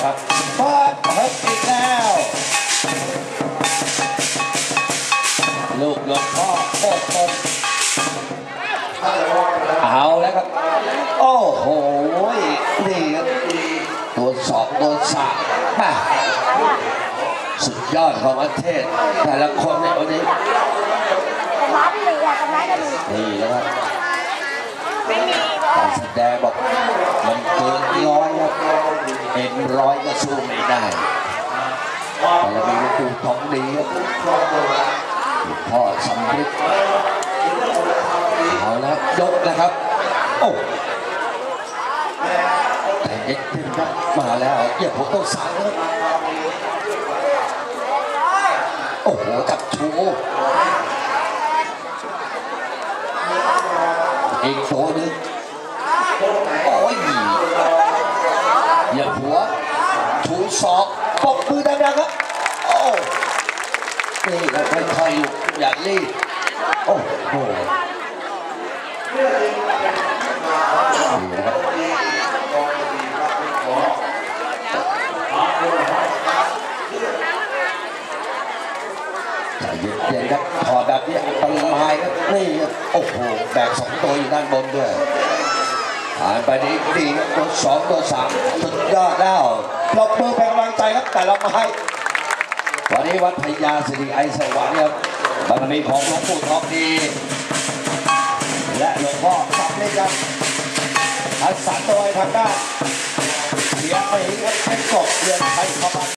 นะครับเปิดเฮิร์อีกแล้ว ลูกหลวงพ่อโคตรต้นเอาแล้วครับ โอ้โหนี่ครับตัวสองตัวสามแม่สุดยอดของประเทศ แต่ละคนในวันนี้แต่ร้านเหลือตรงนั้นก็มีนี่นะครับไม่มีการแสดงบอกมันเกินร้อยครับ เอ็นร้อยก็สู้ไม่ได้แต่เรามีลูกตูทองดีครับลูกพ่อสำริดเอาแล้วยกนะครับ โอ้แต่เอ็ดขึ้นครับมาแล้วเดี๋ยวผมต้องสั่งแล้วโอ้โหจับชูอีกตัวหนึง โอ้ยอย่าหัว ชูศอกปกมือดังๆครับ โอ้นี่ครับค่อยๆอยู่อย่ารีบโอ้โหนี่ครับใจเย็นๆครับถอดแบบนี้อันตรายครับนี่ โอ้โห แบกสองตัวอยู่ด้านบนด้วย ผ่านไปนี้ดีตัวสองตัวสามสุดยอดแล้วปรบมือเป็นกำลังใจครับแต่ละไม้วันนี้วัดพญาสิริไอสวรรค์ครับบารมีของหลวงปู่ทองดี และหลวงพ่อสับเล็กครับอาสาโดยทางด้านเสียไปครับเป็นกบเรือนไทยเข้ามา